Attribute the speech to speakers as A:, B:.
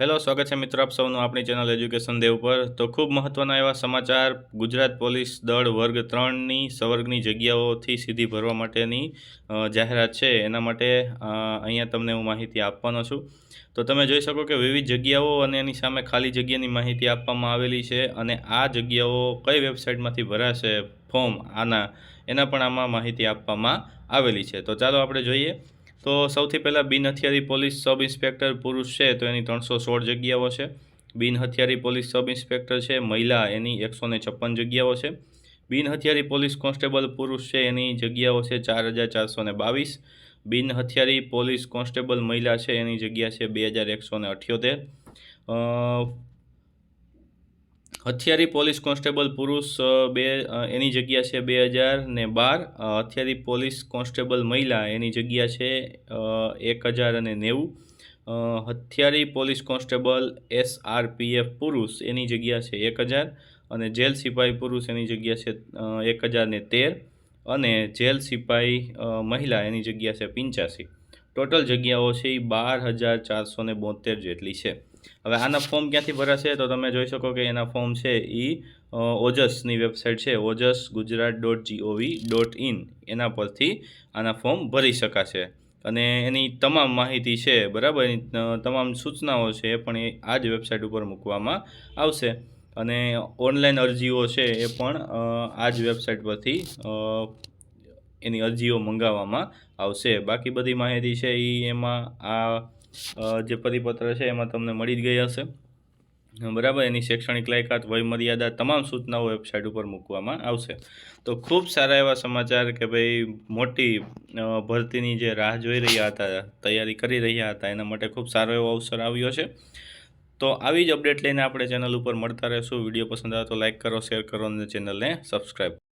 A: Hello, સ્વાગત છે મિત્રો આપ સૌનું આપણી ચેનલ એજ્યુકેશન દેવ પર તો ખૂબ મહત્ત્વના એવા સમાચાર, ગુજરાત પોલીસ દળ વર્ગ ત્રણની સવર્ગની જગ્યાઓથી સીધી ભરવા માટેની જાહેરાત છે. એના માટે અહીંયા તમને હું માહિતી આપવાનો છું. તો તમે જોઈ શકો કે વિવિધ જગ્યાઓ અને એની સામે ખાલી જગ્યાની માહિતી આપવામાં આવેલી છે અને આ જગ્યાઓ કઈ વેબસાઇટમાંથી ભરાશે, ફોર્મ, આના, એના પણ આમાં માહિતી આપવામાં આવેલી છે. તો ચાલો આપણે જોઈએ. તો સૌથી પહેલાં બિન હથિયારી પોલીસ સબ ઇન્સ્પેક્ટર પુરુષ છે, તો એની ત્રણસો સોળ જગ્યાઓ છે. બિન હથિયારી પોલીસ સબ ઇન્સ્પેક્ટર છે, મહિલા, એની એકસો ને છપ્પન જગ્યાઓ છે. બિન હથિયારી પોલીસ કોન્સ્ટેબલ પુરુષ છે, એની જગ્યાઓ છે ચાર હજાર ચારસો ને બાવીસ. બિન હથિયારી પોલીસ કોન્સ્ટેબલ મહિલા છે, એની જગ્યા છે બે હજાર એકસો ને અઠ્યોતેર. હથિયારી પોલીસ કોન્સ્ટેબલ પુરુષ બે એની જગ્યા છે બે હજાર ને બાર. હથિયારી પોલીસ કોન્સ્ટેબલ મહિલા એની જગ્યા છે એક હજાર અને નેવું. હથિયારી police constable S R P F પુરુષ એની જગ્યા છે એક હજાર અને જેલ સિપાહી પુરુષ એની જગ્યા છે એક હજાર ને તેર અને જેલ સિપાહી મહિલા એની જગ્યા છે પંચ્યાસી. ટોટલ જગ્યાઓ છે એ બાર હજાર ચારસો ને બોતેર જેટલી છે. હવે આના ફોર્મ ક્યાંથી ભરાશે? તો તમે જોઈ શકો કે એના ફોર્મ છે એ ઓજસની વેબસાઇટ છે Ojas Gujarat dot G O V dot in એના પરથી આના ફોર્મ ભરી શકાશે. અને એની તમામ માહિતી છે, બરાબર? એની તમામ સૂચનાઓ છે એ પણ એ આ જ વેબસાઇટ ઉપર મૂકવામાં આવશે. અને ઓનલાઈન અરજીઓ છે એ પણ આ જ વેબસાઇટ પરથી એની અરજીઓ મંગાવવામાં આવશે. બાકી બધી માહિતી છે એ એમાં આ જે પરિપત્ર છે એમાં તમને મળી જ ગઈ હશે. બરાબર, એની શૈક્ષણિક લાયકાત, વયમર્યાદા, તમામ સૂચનાઓ વેબસાઇટ ઉપર મૂકવામાં આવશે. તો ખૂબ સારા એવા સમાચાર કે ભાઈ, મોટી ભરતીની જે રાહ જોઈ રહ્યા હતા, તૈયારી કરી રહ્યા હતા, એના માટે ખૂબ સારો એવો અવસર આવ્યો છે. તો આવી જ અપડેટ લઈને આપણે ચેનલ ઉપર મળતા રહેશું. વીડિયો પસંદ આવે તો લાઇક કરો શેર કરો અને ચેનલને સબસ્ક્રાઈબ